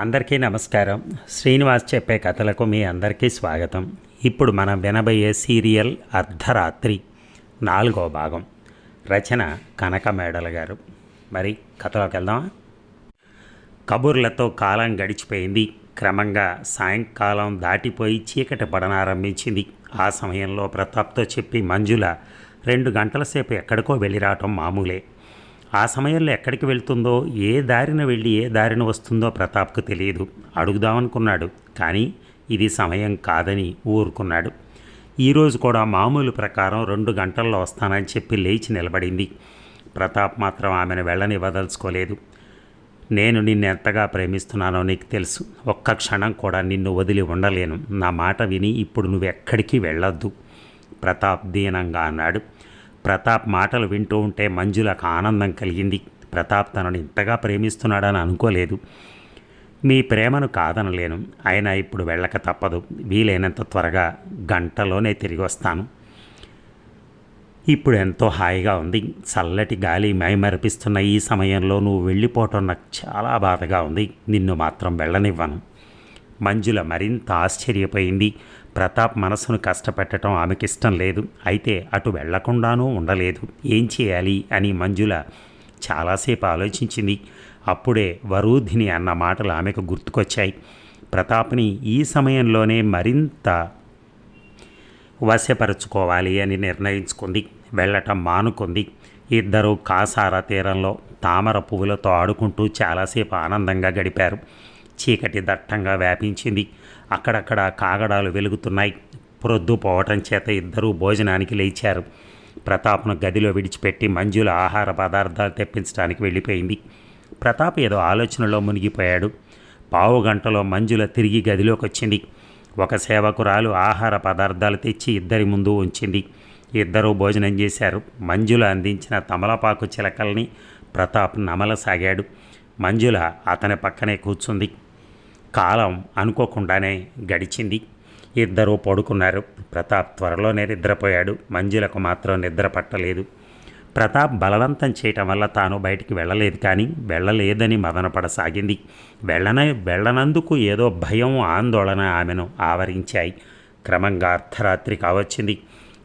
అందరికీ నమస్కారం. శ్రీనివాస్ చెప్పే కథలకు మీ అందరికీ స్వాగతం. ఇప్పుడు మనం వినబోయే సీరియల్ అర్ధరాత్రి నాలుగో భాగం. రచన కనక మేడల గారు. మరి కథలోకి వెళ్దామా? కబుర్లతో కాలం గడిచిపోయింది. క్రమంగా సాయంకాలం దాటిపోయి చీకటి పడనారంభించింది ఆ సమయంలో ప్రతాప్తో చెప్పి మంజుల రెండు గంటల సేపు ఎక్కడికో వెళ్ళి రావటం మామూలే. ఆ సమయంలో ఎక్కడికి వెళ్తుందో ఏ దారిన వెళ్ళి ఏ దారిన వస్తుందో ప్రతాప్కు తెలియదు. అడుగుదామనుకున్నాడు. కానీ ఇది సమయం కాదని ఊరుకున్నాడు. ఈరోజు కూడా మామూలు ప్రకారం రెండు గంటల్లో వస్తానని చెప్పి లేచి నిలబడింది. ప్రతాప్ మాత్రం ఆమెను వెళ్ళని వదలుచుకోలేదు నేను నిన్ను ఎంతగా ప్రేమిస్తున్నానో నీకు తెలుసు. ఒక్క క్షణం కూడా నిన్ను వదిలి ఉండలేను. నా మాట విని ఇప్పుడు నువ్వు ఎక్కడికి వెళ్ళొద్దు. ప్రతాప్ దీనంగా అన్నాడు. ప్రతాప్ మాటలు వింటూ ఉంటే మంజులకు ఆనందం కలిగింది. ప్రతాప్ తనను ఇంతగా ప్రేమిస్తున్నాడని అనుకోలేదు. మీ ప్రేమను కాదనలేను. అయినా ఇప్పుడు వెళ్ళక తప్పదు. వీలైనంత త్వరగా గంటలోనే తిరిగి వస్తాను. ఇప్పుడు ఎంతో హాయిగా ఉంది. చల్లటి గాలి మైమరిపిస్తున్న ఈ సమయంలో నువ్వు వెళ్ళిపోవటం నాకు చాలా బాధగా ఉంది. నిన్ను మాత్రం వెళ్ళనివ్వను. మంజుల మరింత ఆశ్చర్యపోయింది. ప్రతాప్ మనసును కష్టపెట్టడం ఆమెకిష్టం లేదు. అయితే అటు వెళ్ళకుండానూ ఉండలేదు. ఏం చేయాలి? అని మంజుల చాలాసేపు ఆలోచించింది. అప్పుడే వరూధిని అన్న మాటలు ఆమెకు గుర్తుకొచ్చాయి. ప్రతాప్ని ఈ సమయంలోనే మరింత వశపరుచుకోవాలి అని నిర్ణయించుకుంది. వెళ్ళటం మానుకుంది. ఇద్దరు కాసార తీరంలో తామర పువ్వులతో ఆడుకుంటూ చాలాసేపు ఆనందంగా గడిపారు. చీకటి దట్టంగా వ్యాపించింది. అక్కడక్కడ కాగడాలు వెలుగుతున్నాయి. ప్రొద్దు పోవటం చేత ఇద్దరూ భోజనానికి లేచారు. ప్రతాప్ను గదిలో విడిచిపెట్టి మంజుల ఆహార పదార్థాలు తెప్పించడానికి వెళ్ళిపోయింది. ప్రతాప్ ఏదో ఆలోచనలో మునిగిపోయాడు. పావు గంటలో మంజుల తిరిగి గదిలోకి వచ్చింది. ఒక సేవకురాలు ఆహార పదార్థాలు తెచ్చి ఇద్దరి ముందు ఉంచింది. ఇద్దరూ భోజనం చేశారు. మంజుల అందించిన తమలపాకు చిలకల్ని ప్రతాప్ నమలసాగాడు. మంజుల అతని పక్కనే కూర్చుంది. కాలం అనుకోకుండానే గడిచింది. ఇద్దరూ పడుకున్నారు. ప్రతాప్ త్వరలోనే నిద్రపోయాడు. మంజులకు మాత్రం నిద్ర పట్టలేదు. ప్రతాప్ బలవంతం చేయటం వల్ల తాను బయటికి వెళ్ళలేదు కానీ వెళ్ళలేదని మదనపడసాగింది. వెళ్ళన వెళ్ళనందుకు ఏదో భయం ఆందోళన ఆమెను ఆవరించాయి. క్రమంగా అర్ధరాత్రి కావచ్చింది.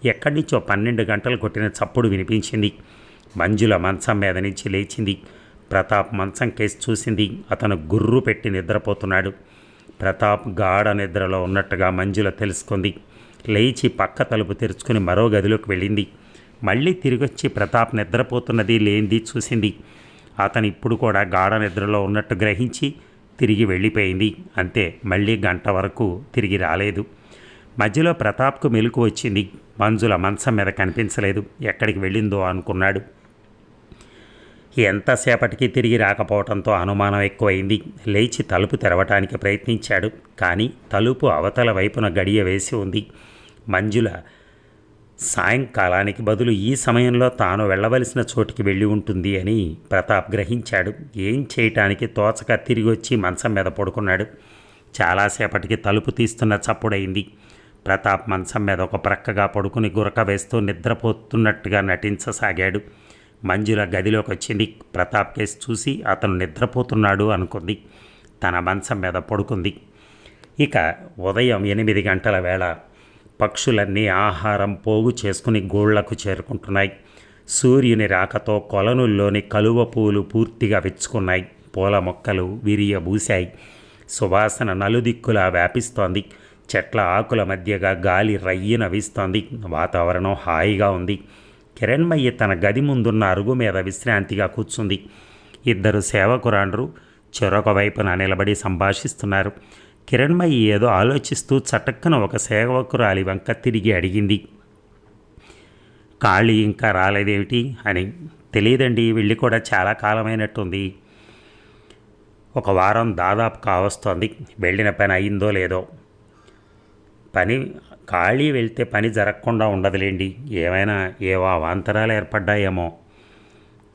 ఎక్కడి నుంచో పన్నెండు గంటలు కొట్టిన చప్పుడు వినిపించింది. మంజుల మంచం మీద నుంచి లేచింది. ప్రతాప్ మంచం కేసి చూసింది. అతను గుర్రు పెట్టి నిద్రపోతున్నాడు. ప్రతాప్ గాఢ నిద్రలో ఉన్నట్టుగా మంజుల తెలుసుకుంది. లేచి పక్క తలుపు తెరుచుకుని మరో గదిలోకి వెళ్ళింది. మళ్ళీ తిరిగొచ్చి ప్రతాప్ నిద్రపోతున్నది లేనిది చూసింది. అతను ఇప్పుడు కూడా గాఢ నిద్రలో ఉన్నట్టు గ్రహించి తిరిగి వెళ్ళిపోయింది. అంతే మళ్ళీ గంట వరకు తిరిగి రాలేదు. మధ్యలో ప్రతాప్కు మెలకు వచ్చింది. మంజుల మంచం మీద కనిపించలేదు. ఎక్కడికి వెళ్ళిందో అనుకున్నాడు. ఎంతసేపటికి తిరిగి రాకపోవడంతో అనుమానం ఎక్కువైంది. లేచి తలుపు తెరవటానికి ప్రయత్నించాడు. కానీ తలుపు అవతల వైపున గడియ వేసి ఉంది. మంజుల సాయంకాలానికి బదులు ఈ సమయంలో తాను వెళ్ళవలసిన చోటికి వెళ్ళి ఉంటుంది అని ప్రతాప్ గ్రహించాడు. ఏం చేయటానికి తోచక తిరిగి వచ్చి మంచం మీద పడుకున్నాడు. చాలాసేపటికి తలుపు తీస్తున్న చప్పుడైంది. ప్రతాప్ మంచం మీద ఒక ప్రక్కగా పడుకుని గురక వేస్తూ నిద్రపోతున్నట్టుగా నటించసాగాడు. మంజుల గదిలోకి వచ్చింది ప్రతాప్ కేసు చూసి అతను నిద్రపోతున్నాడు అనుకుంది. తన మంచం మీద పడుకుంది. ఇక ఉదయం ఎనిమిది గంటల వేళ పక్షులన్నీ ఆహారం పోగు చేసుకుని గోళ్ళకు చేరుకుంటున్నాయి. సూర్యుని రాకతో కొలనుల్లోని కలువ పూలు పూర్తిగా విచ్చుకున్నాయి. పూల మొక్కలు విరియబూశాయి. సువాసన నలుదిక్కులా వ్యాపిస్తోంది. చెట్ల ఆకుల మధ్యగా గాలి రయ్యన వీస్తోంది. వాతావరణం హాయిగా ఉంది. కిరణ్మయ్య తన గది ముందున్న అరుగు మీద విశ్రాంతిగా కూర్చుంది. ఇద్దరు సేవకురాండ్రు చెరొక వైపున నిలబడి సంభాషిస్తున్నారు. కిరణ్మయ్యి ఏదో ఆలోచిస్తూ చటక్కన ఒక సేవకురాలి వంక తిరిగి అడిగింది. ఖాళీ ఇంకా రాలేదేమిటి? అని. తెలియదండి వెళ్ళి కూడా చాలా కాలమైనట్టుంది. ఒక వారం దాదాపు కావస్తోంది. వెళ్ళిన పని అయిందో లేదో. పని ఖాళీ వెళ్తే పని జరగకుండా ఉండదులేండి. ఏమైనా ఏవో అవాంతరాలు ఏర్పడ్డాయేమో.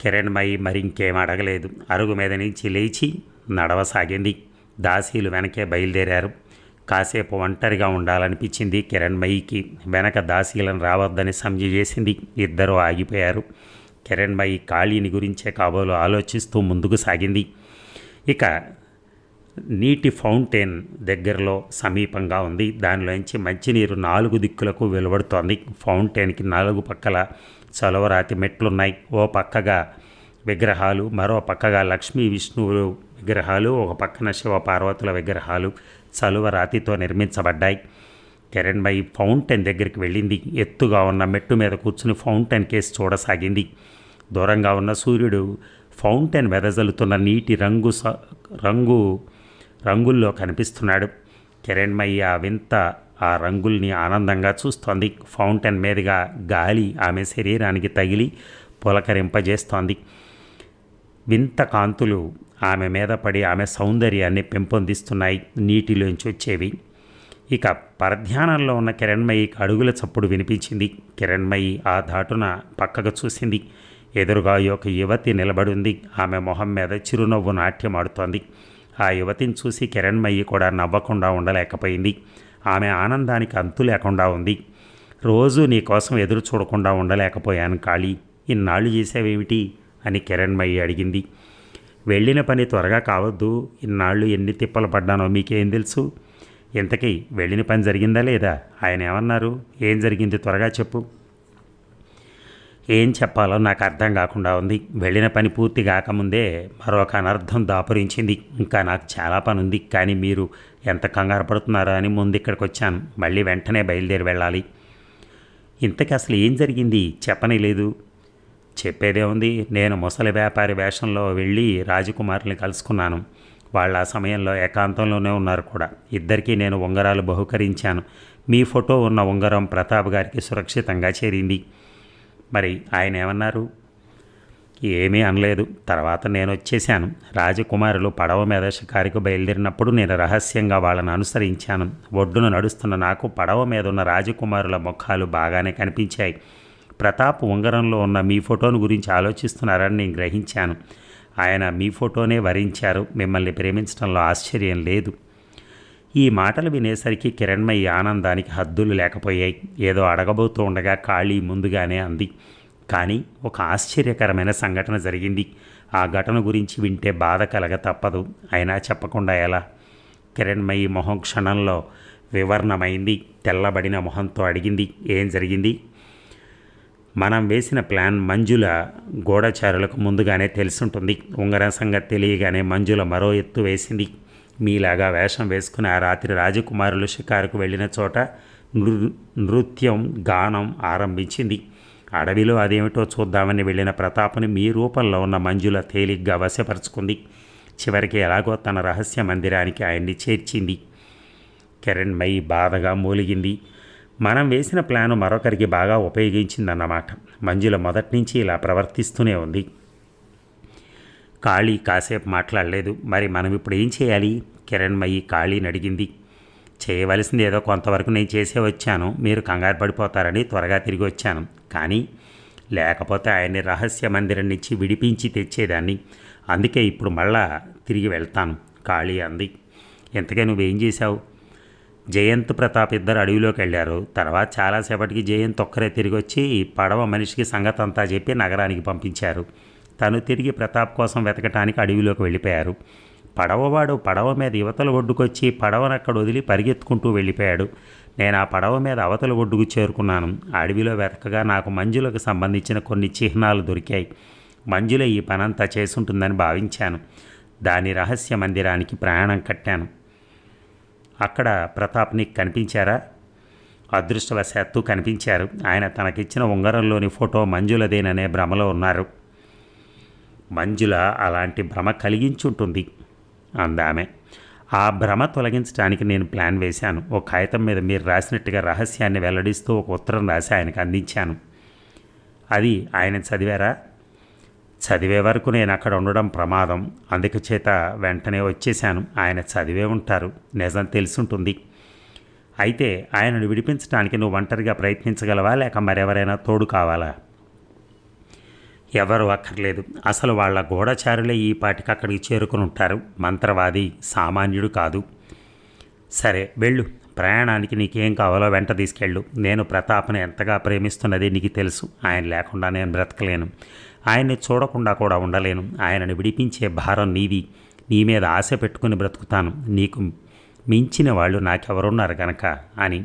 కిరణ్మయి మరింకేం అడగలేదు. అరుగు మీద నుంచి లేచి నడవసాగింది. దాసీలు వెనకే బయలుదేరారు. కాసేపు ఒంటరిగా ఉండాలనిపించింది కిరణ్మయికి వెనక దాసీలను రావద్దని సంజ చేసింది. ఇద్దరూ ఆగిపోయారు. కిరణ్మయి ఖాళీని గురించే కాబోలు ఆలోచిస్తూ ముందుకు సాగింది. ఇక నీటి ఫౌంటైన్ దగ్గరలో సమీపంగా ఉంది. దానిలోంచి మంచినీరు నాలుగు దిక్కులకు వెలువడుతోంది. ఫౌంటైన్కి నాలుగు పక్కల చలవరాతి మెట్లున్నాయి. ఓ పక్కగా విగ్రహాలు మరో పక్కగా లక్ష్మీ విష్ణువులు విగ్రహాలు ఒక పక్కన శివ పార్వతుల విగ్రహాలు చలువరాతితో నిర్మించబడ్డాయి. కిరణ్మయి ఫౌంటైన్ దగ్గరికి వెళ్ళింది. ఎత్తుగా ఉన్న మెట్టు మీద కూర్చుని ఫౌంటైన్ కేసు చూడసాగింది. దూరంగా ఉన్న సూర్యుడు ఫౌంటైన్ వెదజల్లుతున్న నీటి రంగు స రంగు రంగుల్లో కనిపిస్తున్నాడు. కిరణ్మయి ఆ వింత ఆ రంగుల్ని ఆనందంగా చూస్తోంది. ఫౌంటైన్ మీదుగా గాలి ఆమె శరీరానికి తగిలి పులకరింపజేస్తోంది. వింత కాంతులు ఆమె మీద పడి ఆమె సౌందర్యాన్ని పెంపొందిస్తున్నాయి. నీటిలోంచి వచ్చేవి. ఇక పరధ్యానంలో ఉన్న కిరణ్మయికి అడుగుల చప్పుడు వినిపించింది. కిరణ్మయి ఆ ధాటున పక్కకు చూసింది. ఎదురుగా ఒక యువతి నిలబడి ఉంది. ఆమె మొహం మీద చిరునవ్వు నాట్యమాడుతోంది. ఆ యువతిని చూసి కిరణ్మయ్యి కూడా నవ్వకుండా ఉండలేకపోయింది. ఆమె ఆనందానికి అంతు లేకుండా ఉంది. రోజు నీకోసం ఎదురు చూడకుండా ఉండలేకపోయాను కాళీ. ఇన్నాళ్ళు చేసావేమిటి అని కిరణ్మయ్యి అడిగింది. వెళ్ళిన పని త్వరగా కావద్దు. ఇన్నాళ్ళు ఎన్ని తిప్పలు పడ్డానో మీకేం తెలుసు? ఇంతకీ వెళ్ళిన పని జరిగిందా లేదా? ఆయన ఏమన్నారు? ఏం జరిగింది? త్వరగా చెప్పు. ఏం చెప్పాలో నాకు అర్థం కాకుండా ఉంది. వెళ్ళిన పని పూర్తి కాకముందే మరొక అనర్థం దాపురించింది. ఇంకా నాకు చాలా పని ఉంది కానీ మీరు ఎంత కంగారు పడుతున్నారో అని ముందు ఇక్కడికి వచ్చాను. మళ్ళీ వెంటనే బయలుదేరి వెళ్ళాలి. ఇంతకీ అసలు ఏం జరిగింది? చెప్పనే లేదు. చెప్పేదే ఉంది. నేను ముసలి వ్యాపారి వేషంలో వెళ్ళి రాజకుమారుని కలుసుకున్నాను. వాళ్ళ ఆ సమయంలో ఏకాంతంలోనే ఉన్నారు కూడా. ఇద్దరికీ నేను ఉంగరాలు బహుకరించాను. మీ ఫోటో ఉన్న ఉంగరం ప్రతాప్ గారికి సురక్షితంగా చేరింది. మరి ఆయన ఏమన్నారు? ఏమీ అనలేదు. తర్వాత నేను వచ్చేసాను రాజకుమారులు పడవ మీద షికారికి బయలుదేరినప్పుడు నేను రహస్యంగా వాళ్ళని అనుసరించాను. ఒడ్డున నడుస్తున్న నాకు పడవ మీద ఉన్న రాజకుమారుల ముఖాలు బాగానే కనిపించాయి. ప్రతాప్ ఉంగరంలో ఉన్న మీ ఫోటోను గురించి ఆలోచిస్తున్నారని నేను గ్రహించాను. ఆయన మీ ఫోటోనే వరించారు. మిమ్మల్ని ప్రేమించడంలో ఆశ్చర్యం లేదు. ఈ మాటలు వినేసరికి కిరణ్మయి ఆనందానికి హద్దులు లేకపోయాయి. ఏదో అడగబోతూ ఉండగా ఖాళీ ముందుగానే అంది. కానీ ఒక ఆశ్చర్యకరమైన సంఘటన జరిగింది. ఆ ఘటన గురించి వింటే బాధ కలగ తప్పదు. అయినా చెప్పకుండా ఎలా? కిరణ్మయి మొహం క్షణంలో వివరణమైంది. తెల్లబడిన మొహంతో అడిగింది ఏం జరిగింది? మనం వేసిన ప్లాన్ మంజుల గూఢచారులకు ముందుగానే తెలుసుంటుంది. ఉంగరం సంగతి తెలియగానే మంజుల మరో ఎత్తు వేసింది. మీలాగా వేషం వేసుకుని ఆ రాత్రి రాజకుమారులు షికారుకు వెళ్ళిన చోట నృ నృత్యం గానం ఆరంభించింది. అడవిలో అదేమిటో చూద్దామని వెళ్ళిన ప్రతాపని మీ రూపంలో ఉన్న మంజుల తేలిగ్గా వశపరుచుకుంది. చివరికి ఎలాగో తన రహస్య మందిరానికి ఆయన్ని చేర్చింది. కిరణ్మయి బాధగా మూలిగింది. మనం వేసిన ప్లాను మరొకరికి బాగా ఉపయోగించిందన్నమాట. మంజుల మొదటి నుంచి ఇలా ప్రవర్తిస్తూనే ఉంది. కాళీ కాసేపు మాట్లాడలేదు. మరి మనం ఇప్పుడు ఏం చేయాలి? కిరణ్మయి కాళీని అడిగింది. చేయవలసింది ఏదో కొంతవరకు నేను చేసే వచ్చాను. మీరు కంగారు పడిపోతారని త్వరగా తిరిగి వచ్చాను. కానీ లేకపోతే ఆయన్ని రహస్య మందిరం నుంచి విడిపించి తెచ్చేదాన్ని. అందుకే ఇప్పుడు మళ్ళా తిరిగి వెళ్తాను. ఖాళీ అంది. ఇంతకే నువ్వేం చేశావు? జయంత్ ప్రతాప్ ఇద్దరు అడవిలోకి వెళ్ళారు. తర్వాత చాలాసేపటికి జయంత్ ఒక్కరే తిరిగి వచ్చి పడవ మనిషికి సంగతంతా చెప్పి నగరానికి పంపించారు. తను తిరిగి ప్రతాప్ కోసం వెతకటానికి అడవిలోకి వెళ్ళిపోయారు. పడవవాడు పడవ మీద యువతల ఒడ్డుకొచ్చి పడవను అక్కడ వదిలి పరిగెత్తుకుంటూ వెళ్ళిపోయాడు. నేను ఆ పడవ మీద అవతల ఒడ్డుకు చేరుకున్నాను. అడవిలో వెతకగా నాకు మంజులకు సంబంధించిన కొన్ని చిహ్నాలు దొరికాయి. మంజుల ఈ పనంతా చేసుంటుందని భావించాను. దాని రహస్య మందిరానికి ప్రయాణం కట్టాను. అక్కడ ప్రతాప్ నీకు కనిపించారా? అదృష్టవశాత్తు కనిపించారు. ఆయన తనకిచ్చిన ఉంగరంలోని ఫోటో మంజులదేననే భ్రమలో ఉన్నారు. మంజుల అలాంటి భ్రమ కలిగించుంటుంది. అందామె ఆ భ్రమ తొలగించడానికి నేను ప్లాన్ వేశాను. ఒక కాగితం మీద మీరు రాసినట్టుగా రహస్యాన్ని వెల్లడిస్తూ ఒక ఉత్తరం రాసి ఆయనకు అందించాను. అది ఆయన చదివారా? చదివే వరకు నేను అక్కడ ఉండడం ప్రమాదం. అందుకు చేత వెంటనే వచ్చేశాను. ఆయన చదివే ఉంటారు. నిజం తెలుసుంటుంది. అయితే ఆయనను విడిపించడానికి నువ్వు ఒంటరిగా ప్రయత్నించగలవా? లేక మరెవరైనా తోడు కావాలా? ఎవరు అక్కర్లేదు. అసలు వాళ్ళ గూఢచారులే ఈ పాటికి అక్కడికి చేరుకుని ఉంటారు. మంత్రవాది సామాన్యుడు కాదు. సరే వెళ్ళు. ప్రయాణానికి నీకేం కావాలో వెంట తీసుకెళ్ళు. నేను ప్రతాప్ని ఎంతగా ప్రేమిస్తున్నది నీకు తెలుసు. ఆయన లేకుండా నేను బ్రతకలేను. ఆయన్ని చూడకుండా కూడా ఉండలేను. ఆయనను విడిపించే భారం నీది. నీ మీద ఆశ పెట్టుకుని బ్రతుకుతాను. నీకు మించిన వాళ్ళు నాకెవరున్నారు గనక అని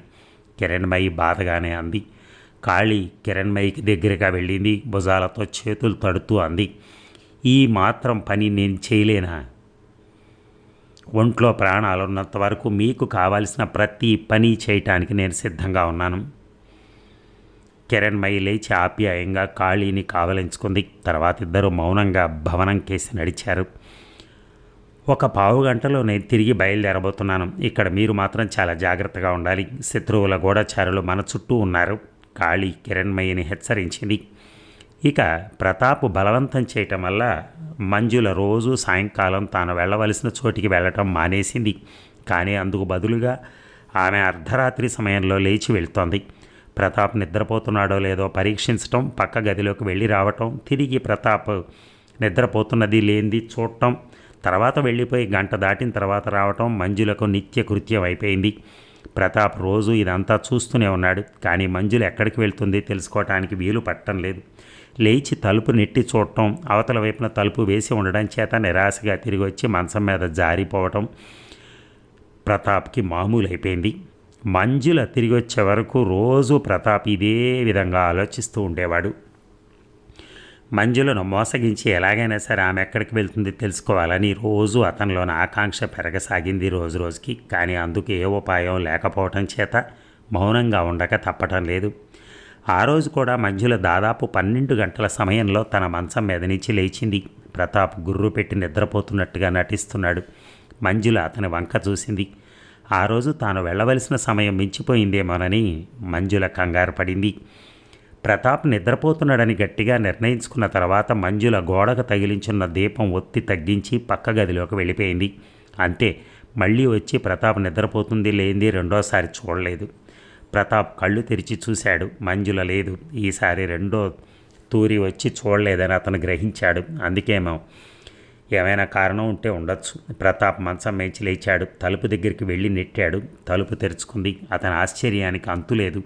కిరణ్మయి బాధగానే అంది. కాళీ కిరణ్మయికి దగ్గరగా వెళ్ళింది. భుజాలతో చేతులు తడుతూ అంది. ఈ మాత్రం పని నేను చేయలేనా? ఒంట్లో ప్రాణాలున్నంత వరకు మీకు కావాల్సిన ప్రతి పని చేయటానికి నేను సిద్ధంగా ఉన్నాను. కిరణ్మయి లేచి ఆప్యాయంగా కాళీని కావలించుకుంది. తర్వాత ఇద్దరు మౌనంగా భవనం కేసి నడిచారు. ఒక పావు గంటలో నేను తిరిగి బయలుదేరబోతున్నాను. ఇక్కడ మీరు మాత్రం చాలా జాగ్రత్తగా ఉండాలి. శత్రువుల గూఢచారులు మన చుట్టూ ఉన్నారు. కాళీ కిరణ్మయిని హెచ్చరించింది. ఇక ప్రతాప్ బలవంతం చేయటం వల్ల మంజుల రోజు సాయంకాలం తాను వెళ్ళవలసిన చోటికి వెళ్ళటం మానేసింది. కానీ అందుకు బదులుగా ఆమె అర్ధరాత్రి సమయంలో లేచి వెళ్తోంది. ప్రతాప్ నిద్రపోతున్నాడో లేదో పరీక్షించటం పక్క గదిలోకి వెళ్ళి రావటం తిరిగి ప్రతాప్ నిద్రపోతున్నది లేనిది చూడటం తర్వాత వెళ్ళిపోయి గంట దాటిన తర్వాత రావటం మంజులకు నిత్య కృత్యం అయిపోయింది. ప్రతాప్ రోజు ఇదంతా చూస్తూనే ఉన్నాడు. కానీ మంజులు ఎక్కడికి వెళ్తుంది తెలుసుకోవటానికి వీలు పట్టడం లేదు. లేచి తలుపు నెట్టి చూడటం అవతల వైపున తలుపు వేసి ఉండడం చేత నిరాశగా తిరిగి వచ్చి మంచం మీద జారిపోవటం ప్రతాప్కి మామూలు అయిపోయింది మంజుల తిరిగి వచ్చే వరకు రోజు ప్రతాప్ ఇదే విధంగా ఆలోచిస్తూ ఉండేవాడు. మంజులను మోసగించి ఎలాగైనా సరే ఆమె ఎక్కడికి వెళ్తుంది తెలుసుకోవాలని రోజు అతనిలోని ఆకాంక్ష పెరగసాగింది రోజు రోజుకి. కానీ అందుకు ఏ ఉపాయం లేకపోవటం చేత మౌనంగా ఉండక తప్పటం లేదు. ఆ రోజు కూడా మంజుల దాదాపు పన్నెండు గంటల సమయంలో తన మంచం మీద నుంచి లేచింది. ప్రతాప్ గుర్రు పెట్టి నిద్రపోతున్నట్టుగా నటిస్తున్నాడు. మంజుల అతని వంక చూసింది. ఆ రోజు తాను వెళ్ళవలసిన సమయం మించిపోయిందేమోనని మంజుల కంగారు పడింది. ప్రతాప్ నిద్రపోతున్నాడని గట్టిగా నిర్ణయించుకున్న తర్వాత మంజుల గోడకు తగిలించున్న దీపం ఒత్తి తగ్గించి పక్క గదిలోకి వెళ్ళిపోయింది. అంతే మళ్ళీ వచ్చి ప్రతాప్ నిద్రపోతుంది లేనిది రెండోసారి చూడలేదు. ప్రతాప్ కళ్ళు తెరిచి చూశాడు. మంజుల లేదు. ఈసారి రెండో తూరి వచ్చి చూడలేదని అతను గ్రహించాడు. అందుకేమో ఏమైనా కారణం ఉంటే ఉండొచ్చు. ప్రతాప్ మంచం మేచి లేచాడు. తలుపు దగ్గరికి వెళ్ళి నెట్టాడు. తలుపు తెరుచుకుంది. అతని ఆశ్చర్యానికి అంతులేదు.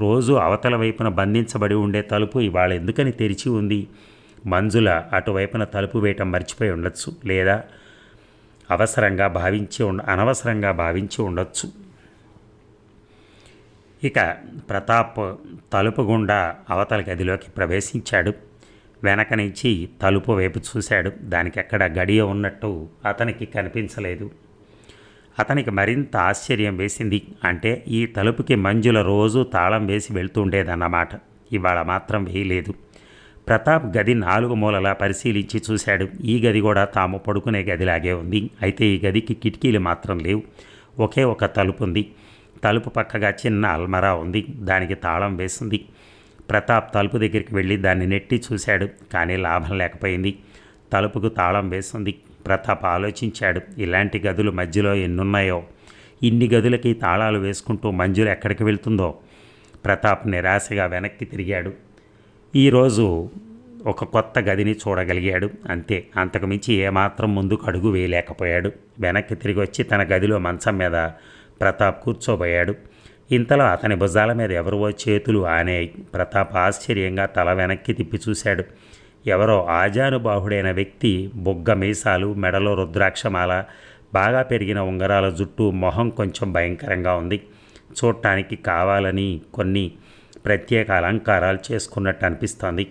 రోజు అవతల వైపున బంధించబడి ఉండే తలుపు ఇవాళ ఎందుకని తెరిచి ఉంది? మంజుల అటువైపున తలుపు వేయటం మర్చిపోయి ఉండొచ్చు లేదా అవసరంగా భావించి ఉండ అనవసరంగా భావించి ఉండొచ్చు? ఇక ప్రతాప్ తలుపు గుండా అవతల గదిలోకి ప్రవేశించాడు. వెనక నుంచి తలుపు వైపు చూశాడు. దానికి ఎక్కడ గడియ ఉన్నట్టు అతనికి కనిపించలేదు. అతనికి మరింత ఆశ్చర్యం వేసింది. అంటే ఈ తలుపుకి మంజుల రోజు తాళం వేసి వెళ్తుండేదన్నమాట. ఇవాళ మాత్రం వేయలేదు. ప్రతాప్ గది నాలుగు మూలలా పరిశీలించి చూశాడు. ఈ గది కూడా తాము పడుకునే గదిలాగే ఉంది. అయితే ఈ గదికి కిటికీలు మాత్రం లేవు. ఒకే ఒక తలుపు ఉంది. తలుపు పక్కగా చిన్న అల్మరా ఉంది. దానికి తాళం వేసింది. ప్రతాప్ తలుపు దగ్గరికి వెళ్ళి దాన్ని నెట్టి చూశాడు. కానీ లాభం లేకపోయింది. తలుపుకు తాళం వేసింది. ప్రతాప్ ఆలోచించాడు. ఇలాంటి గదులు మధ్యలో ఎన్నున్నాయో? ఇన్ని గదులకి తాళాలు వేసుకుంటూ మంజులు ఎక్కడికి వెళ్తుందో? ప్రతాప్ నిరాశగా వెనక్కి తిరిగాడు. ఈరోజు ఒక కొత్త గదిని చూడగలిగాడు. అంతే అంతకుమించి ఏమాత్రం ముందుకు అడుగు వేయలేకపోయాడు. వెనక్కి తిరిగి వచ్చి తన గదిలో మంచం మీద ప్రతాప్ కూర్చోబోయాడు. ఇంతలో అతని భుజాల మీద ఎవరివో చేతులు ఆనేయి. ప్రతాప్ ఆశ్చర్యంగా తల వెనక్కి తిప్పి చూశాడు. ఎవరో ఆజానుబాహుడైన వ్యక్తి బొగ్గ మీసాలు మెడలో రుద్రాక్షమాల బాగా పెరిగిన ఉంగరాల జుట్టు మొహం కొంచెం భయంకరంగా ఉంది. చూడటానికి కావాలని కొన్ని ప్రత్యేక అలంకారాలు చేసుకున్నట్టు అనిపిస్తోంది.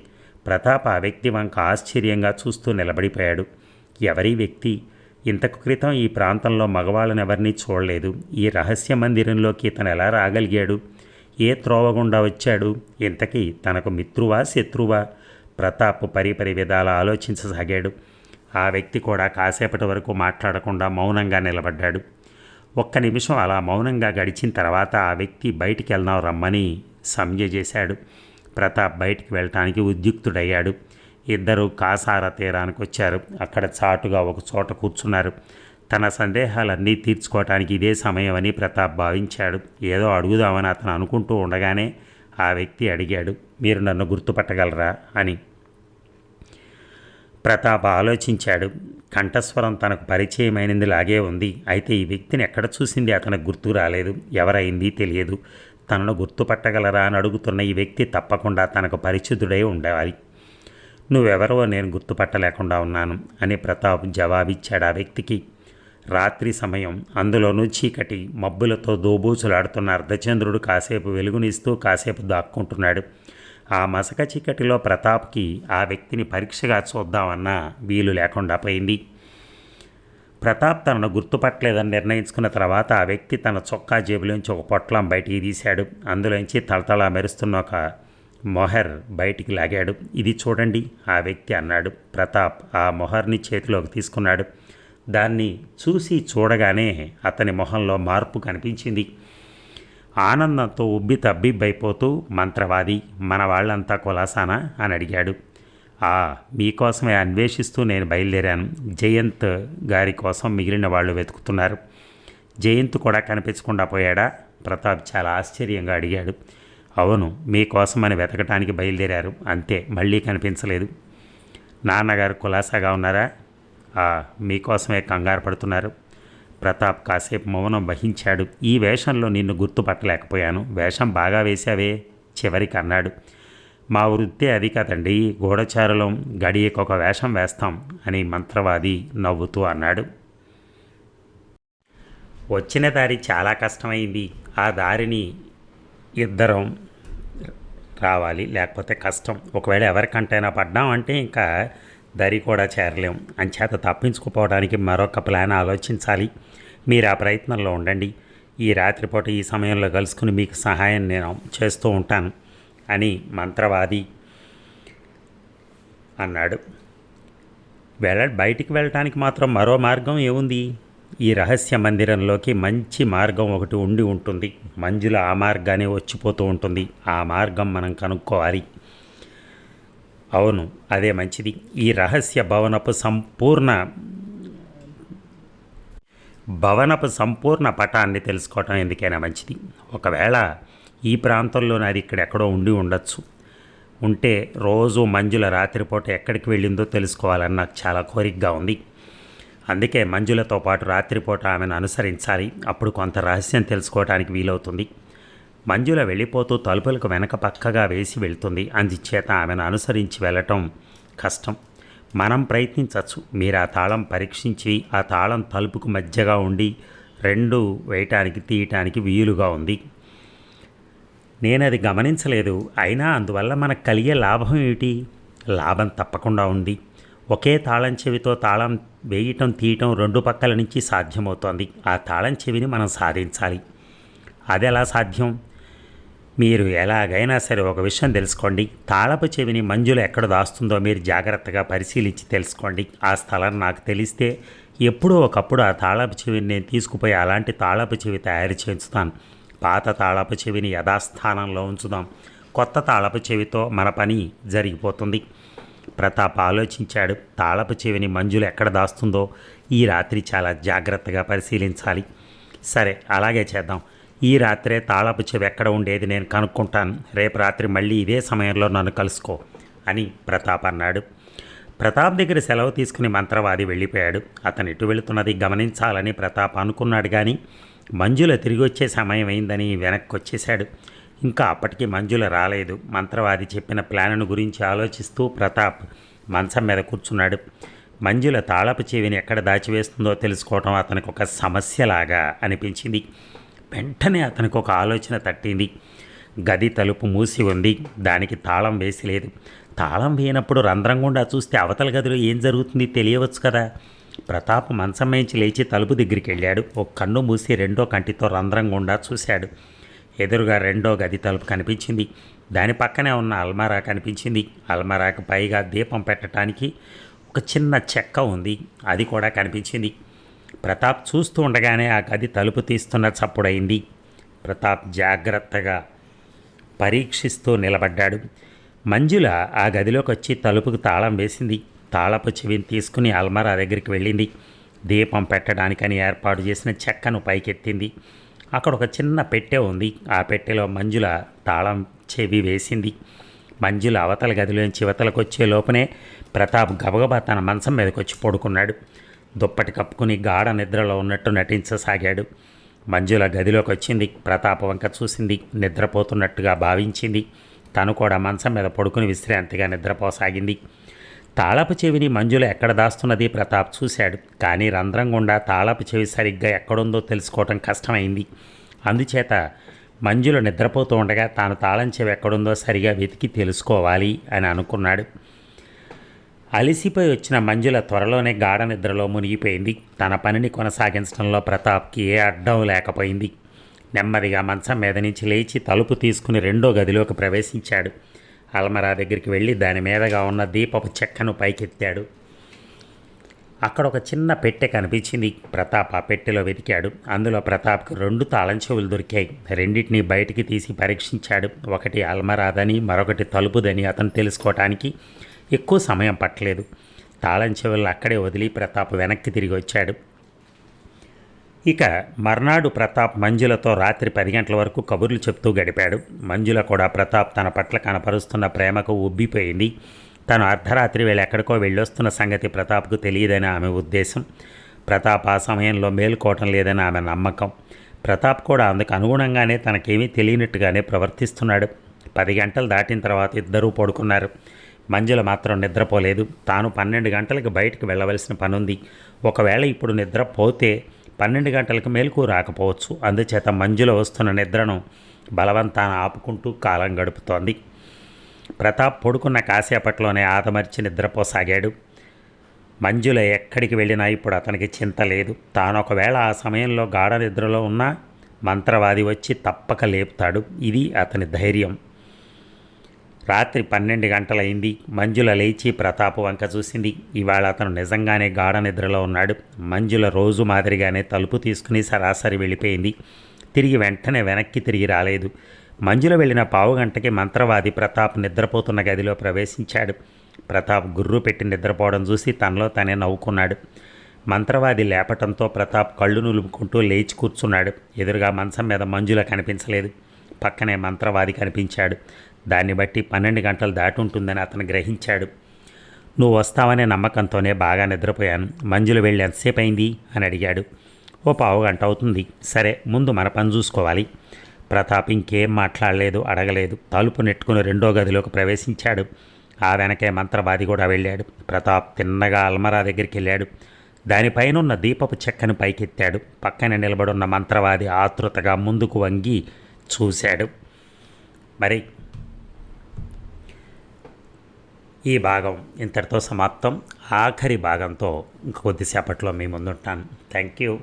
ప్రతాప్ ఆ వ్యక్తి వంక ఆశ్చర్యంగా చూస్తూ నిలబడిపోయాడు. ఎవరి వ్యక్తి? ఇంతకు క్రితం ఈ ప్రాంతంలో మగవాళ్ళని ఎవరినీ చూడలేదు. ఈ రహస్య మందిరంలోకి ఇతను ఎలా రాగలిగాడు? ఏ త్రోవగుండా వచ్చాడు? ఇంతకీ తనకు మిత్రువా శత్రువా? ప్రతాప్ పరిపరి విధాల ఆలోచించసాగాడు. ఆ వ్యక్తి కూడా కాసేపటి వరకు మాట్లాడకుండా మౌనంగా నిలబడ్డాడు. ఒక్క నిమిషం అలా మౌనంగా గడిచిన తర్వాత ఆ వ్యక్తి బయటికి వెళ్దాం రమ్మని సంజ్ఞ చేశాడు. ప్రతాప్ బయటికి వెళ్ళటానికి ఉద్యుక్తుడయ్యాడు. ఇద్దరు కాసార తీరానికి వచ్చారు. అక్కడ చాటుగా ఒక చోట కూర్చున్నారు. తన సందేహాలన్నీ తీర్చుకోవటానికి ఇదే సమయం అని ప్రతాప్ భావించాడు. ఏదో అడుగుదామని అతను అనుకుంటూ ఉండగానే ఆ వ్యక్తి అడిగాడు మీరు నన్ను గుర్తుపట్టగలరా? అని. ప్రతాప్ ఆలోచించాడు. కంఠస్వరం తనకు పరిచయమైనది లాగే ఉంది. అయితే ఈ వ్యక్తిని ఎక్కడ చూసింది? అతనికి గుర్తు రాలేదు. ఎవరైంది తెలియదు. తనను గుర్తుపట్టగలరా అని అడుగుతున్న ఈ వ్యక్తి తప్పకుండా తనకు పరిచితుడై ఉండేవారి నువ్వెవరో నేను గుర్తుపట్టలేకుండా ఉన్నాను అని ప్రతాప్ జవాబిచ్చాడు ఆ వ్యక్తికి. రాత్రి సమయం. అందులోనూ చీకటి. మబ్బులతో దోబూచులాడుతున్న అర్ధచంద్రుడు కాసేపు వెలుగునిస్తూ కాసేపు దాక్కుంటున్నాడు. ఆ మసక చీకటిలో ప్రతాప్కి ఆ వ్యక్తిని పరీక్షగా చూద్దామన్న వీలు లేకుండా పోయింది. ప్రతాప్ తనను గుర్తుపట్టలేదని నిర్ణయించుకున్న తర్వాత ఆ వ్యక్తి తన చొక్కా జేబులోంచి ఒక పొట్లం బయటికి తీశాడు. అందులోంచి తలతళ మెరుస్తున్న ఒక మొహర్ బయటికి లాగాడు. ఇది చూడండి ఆ వ్యక్తి అన్నాడు. ప్రతాప్ ఆ మొహర్ని చేతిలోకి తీసుకున్నాడు. దాన్ని చూసి చూడగానే అతని మొహంలో మార్పు కనిపించింది. ఆనందంతో ఉబ్బి తబ్బిబ్బైపోతూ మంత్రవాది మన వాళ్ళంతా కులాసానా అని అడిగాడు. ఆ మీకోసమే అన్వేషిస్తూ నేను బయలుదేరాను. జయంత్ గారి కోసం మిగిలిన వాళ్ళు వెతుకుతున్నారు. జయంత్ కూడా కనిపించకుండా పోయాడా? ప్రతాప్ చాలా ఆశ్చర్యంగా అడిగాడు. అవును మీకోసమని వెతకటానికి బయలుదేరారు. అంతే మళ్ళీ కనిపించలేదు. నాన్నగారు కులాసాగా ఉన్నారా? మీకోసమే కంగారు పడుతున్నారు. ప్రతాప్ కాసేపు మౌనం వహించాడు. ఈ వేషంలో నిన్ను గుర్తుపట్టలేకపోయాను. వేషం బాగా వేశావే చివరికి అన్నాడు. మా వృత్తి అది కదండి గూఢచారులం గడియకొక వేషం వేస్తాం అని మంత్రవాది నవ్వుతూ అన్నాడు. వచ్చిన దారి చాలా కష్టమైంది. ఆ దారిని ఇద్దరం రావాలి లేకపోతే కష్టం. ఒకవేళ ఎవరికంటైనా పడ్డాం అంటే ఇంకా దరి కూడా చేరలేం. అంచేత తప్పించుకుపోవడానికి మరొక ప్లాన్ ఆలోచించాలి. మీరు ఆ ప్రయత్నంలో ఉండండి. ఈ రాత్రిపూట ఈ సమయంలో కలుసుకుని మీకు సహాయం నేను చేస్తూ ఉంటాను అని మంత్రవాది అన్నాడు. వెళ్ళ బయటికి వెళ్ళటానికి మాత్రం మరో మార్గం ఏముంది? ఈ రహస్య మందిరంలోకి మంచి మార్గం ఒకటి ఉండి ఉంటుంది. మంజుల ఆ మార్గానే వచ్చిపోతూ ఉంటుంది. ఆ మార్గం మనం కనుక్కోవాలి. అవును అదే మంచిది. ఈ రహస్య భవనపు సంపూర్ణ భవనపు సంపూర్ణ పటాన్ని తెలుసుకోవటం ఎందుకైనా మంచిది. ఒకవేళ ఈ ప్రాంతంలోనే అది ఇక్కడెక్కడో ఉండి ఉండొచ్చు. ఉంటే రోజు మంజుల రాత్రిపూట ఎక్కడికి వెళ్ళిందో తెలుసుకోవాలని నాకు చాలా కోరికగా ఉంది. అందుకే మంజులతో పాటు రాత్రిపూట ఆమెను అనుసరించాలి. అప్పుడు కొంత రహస్యం తెలుసుకోవడానికి వీలవుతుంది. మంజుల వెళ్ళిపోతూ తలుపులకు వెనక పక్కగా వేసి వెళ్తుంది. అందుచేత ఆమెను అనుసరించి వెళ్ళటం కష్టం. మనం ప్రయత్నించవచ్చు మీరు ఆ తాళం పరీక్షించి ఆ తాళం తలుపుకు మధ్యగా ఉండి రెండు వేయటానికి తీయటానికి వీలుగా ఉంది. నేను అది గమనించలేదు. అయినా అందువల్ల మనకు కలిగే లాభం ఏమిటి? లాభం తప్పకుండా ఉంది. ఒకే తాళం చెవితో తాళం వేయటం తీయటం రెండు పక్కల నుంచి సాధ్యమవుతోంది. ఆ తాళం చెవిని మనం సాధించాలి. అది ఎలా సాధ్యం? మీరు ఎలాగైనా సరే ఒక విషయం తెలుసుకోండి. తాళపు చెవిని మంజులు ఎక్కడ దాస్తుందో మీరు జాగ్రత్తగా పరిశీలించి తెలుసుకోండి. ఆ స్థలం నాకు తెలిస్తే ఎప్పుడో ఒకప్పుడు ఆ తాళపు చెవిని నేను తీసుకుపోయి అలాంటి తాళపు చెవి తయారు చేయించుతాను. పాత తాళపు చెవిని యథాస్థానంలో ఉంచుదాం. కొత్త తాళపు చెవితో మన పని జరిగిపోతుంది. ప్రతాప్ ఆలోచించాడు. తాళపు చెవిని మంజులు ఎక్కడ దాస్తుందో ఈ రాత్రి చాలా జాగ్రత్తగా పరిశీలించాలి. సరే అలాగే చేద్దాం. ఈ రాత్రే తాళపు చెవి ఎక్కడ ఉండేది నేను కనుక్కుంటాను. రేపు రాత్రి మళ్ళీ ఇదే సమయంలో నన్ను కలుసుకో అని ప్రతాప్ అన్నాడు. ప్రతాప్ దగ్గర సెలవు తీసుకుని మంత్రవాది వెళ్ళిపోయాడు. అతను ఇటు వెళుతున్నది గమనించాలని ప్రతాప్ అనుకున్నాడు కానీ మంజుల తిరిగి వచ్చే సమయం అయిందని వెనక్కి వచ్చేశాడు. ఇంకా అప్పటికి మంజుల రాలేదు. మంత్రవాది చెప్పిన ప్లాన్ను గురించి ఆలోచిస్తూ ప్రతాప్ మంచం మీద కూర్చున్నాడు. మంజుల తాళపు చెవిని ఎక్కడ దాచివేస్తుందో తెలుసుకోవటం అతనికి ఒక సమస్యలాగా అనిపించింది. వెంటనే అతనికి ఒక ఆలోచన తట్టింది. గది తలుపు మూసి ఉంది. దానికి తాళం వేసి లేదు. తాళం వేయనప్పుడు రంధ్రం గుండా చూస్తే అవతల గదిలో ఏం జరుగుతుంది తెలియవచ్చు కదా. ప్రతాప్ మంచం మేంచి లేచి తలుపు దగ్గరికి వెళ్ళాడు. ఒక కన్ను మూసి రెండో కంటితో రంధ్రం గుండా చూశాడు. ఎదురుగా రెండో గది తలుపు కనిపించింది. దాని పక్కనే ఉన్న అల్మారా కనిపించింది. అల్మారాకు పైగా దీపం పెట్టడానికి ఒక చిన్న చెక్క ఉంది. అది కూడా కనిపించింది. ప్రతాప్ చూస్తూ ఉండగానే ఆ గది తలుపు తీస్తున్న చప్పుడైంది ప్రతాప్ జాగ్రత్తగా పరీక్షిస్తూ నిలబడ్డాడు. మంజుల ఆ గదిలోకి వచ్చి తలుపుకు తాళం వేసింది. తాళపు చెవిని తీసుకుని అల్మారా దగ్గరికి వెళ్ళింది. దీపం పెట్టడానికని ఏర్పాటు చేసిన చెక్కను పైకెత్తింది. అక్కడ ఒక చిన్న పెట్టె ఉంది. ఆ పెట్టెలో మంజుల తాళం చెవి వేసింది. మంజుల అవతల గదిలోంచి ఇవతలకు వచ్చే లోపనే ప్రతాప్ గబగబా తన మంచం మీదకి వచ్చి పడుకున్నాడు. దుప్పటి కప్పుకుని గాఢ నిద్రలో ఉన్నట్టు నటించసాగాడు. మంజుల గదిలోకి వచ్చింది ప్రతాప వంక చూసింది. నిద్రపోతున్నట్టుగా భావించింది. తను కూడా మంచం మీద పడుకుని విశ్రాంతిగా నిద్రపోసాగింది. తాళపు చెవిని మంజుల ఎక్కడ దాస్తున్నది ప్రతాప్ చూశాడు. కానీ రంధ్రం గుండా తాళపు చెవి సరిగ్గా ఎక్కడుందో తెలుసుకోవటం కష్టమైంది. అందుచేత మంజుల నిద్రపోతూ ఉండగా తాను తాళం చెవి ఎక్కడుందో సరిగా వెతికి తెలుసుకోవాలి అని అనుకున్నాడు. అలిసిపోయి వచ్చిన మంజుల త్వరలోనే గాఢ నిద్రలో మునిగిపోయింది. తన పనిని కొనసాగించడంలో ప్రతాప్కి ఏ అడ్డం లేకపోయింది. నెమ్మదిగా మంచం మీద నుంచి లేచి తలుపు తీసుకుని రెండో గదిలోకి ప్రవేశించాడు. అల్మరా దగ్గరికి వెళ్ళి దాని మీదగా ఉన్న దీపపు చెక్కను పైకెత్తాడు. అక్కడ ఒక చిన్న పెట్టె కనిపించింది. ప్రతాప్ ఆ పెట్టెలో వెతికాడు. అందులో ప్రతాప్కి రెండు తాళం చెవులు దొరికాయి. రెండింటినీ బయటికి తీసి పరీక్షించాడు. ఒకటి అల్మరాదని మరొకటి తలుపుదని అతను తెలుసుకోవటానికి ఎక్కువ సమయం పట్టలేదు. తాళం చెవులు అక్కడే వదిలి ప్రతాప్ వెనక్కి తిరిగి వచ్చాడు. ఇక మర్నాడు ప్రతాప్ మంజులతో రాత్రి పది గంటల వరకు కబుర్లు చెప్తూ గడిపాడు. మంజుల కూడా ప్రతాప్ తన పట్ల కనపరుస్తున్న ప్రేమకు ఉబ్బిపోయింది. తను అర్ధరాత్రి వేళ ఎక్కడికో వెళ్ళొస్తున్న సంగతి ప్రతాప్కు తెలియదని ఆమె ఉద్దేశం. ప్రతాప్ ఆ సమయంలో మేలుకోవటం లేదని ఆమె నమ్మకం. ప్రతాప్ కూడా అందుకు అనుగుణంగానే తనకేమీ తెలియనట్టుగానే ప్రవర్తిస్తున్నాడు. పది గంటలు దాటిన తర్వాత ఇద్దరూ పడుకున్నారు. మంజుల మాత్రం నిద్రపోలేదు. తాను పన్నెండు గంటలకు బయటకు వెళ్ళవలసిన పనుంది. ఒకవేళ ఇప్పుడు నిద్రపోతే పన్నెండు గంటలకు మేలుకు రాకపోవచ్చు. అందుచేత మంజుల వస్తున్న నిద్రను బలవంతాన ఆపుకుంటూ కాలం గడుపుతోంది. ప్రతాప్ పడుకున్న కాసేపట్లోనే ఆదమర్చి నిద్రపోసాగాడు. మంజుల ఎక్కడికి వెళ్ళినా ఇప్పుడు అతనికి చింత లేదు. తాను ఒకవేళ ఆ సమయంలో గాఢ నిద్రలో ఉన్నా మంత్రవాది వచ్చి తప్పక లేపుతాడు. ఇది అతని ధైర్యం. రాత్రి పన్నెండు గంటలైంది. మంజుల లేచి ప్రతాప్ వంక చూసింది. ఇవాళ అతను నిజంగానే గాఢ నిద్రలో ఉన్నాడు. మంజుల రోజు మాదిరిగానే తలుపు తీసుకుని సరాసరి వెళ్ళిపోయింది. తిరిగి వెంటనే వెనక్కి తిరిగి రాలేదు. మంజుల వెళ్ళిన పావు గంటకి మంత్రవాది ప్రతాప్ నిద్రపోతున్న గదిలో ప్రవేశించాడు. ప్రతాప్ గుర్రు పెట్టి నిద్రపోవడం చూసి తనలో తనే నవ్వుకున్నాడు. మంత్రవాది లేపటంతో ప్రతాప్ కళ్ళు నులుపుకుంటూ లేచి కూర్చున్నాడు. ఎదురుగా మంచం మీద మంజుల కనిపించలేదు. పక్కనే మంత్రవాది కనిపించాడు. దాన్ని బట్టి పన్నెండు గంటలు దాటుంటుందని అతను గ్రహించాడు. నువ్వు వస్తావనే నమ్మకంతోనే బాగా నిద్రపోయాను. మంజులు వెళ్ళి ఎంతసేపు అయింది? అని అడిగాడు. ఓ పావు గంట అవుతుంది. సరే ముందు మన పని చూసుకోవాలి. ప్రతాప్ ఇంకేం మాట్లాడలేదు అడగలేదు. తలుపు నెట్టుకుని రెండో గదిలోకి ప్రవేశించాడు. ఆ వెనకే మంత్రవాది కూడా వెళ్ళాడు. ప్రతాప్ తిన్నగా అల్మరా దగ్గరికి వెళ్ళాడు. దానిపైనున్న దీపపు చెక్కను పైకెత్తాడు. పక్కన నిలబడున్న మంత్రవాది ఆతృతగా ముందుకు వంగి చూశాడు. మరి ఈ భాగం ఇంతటితో సమాప్తం. ఆఖరి భాగంతో ఇంకొద్దిసేపట్లో మీ ముందుంటాను. Thank you.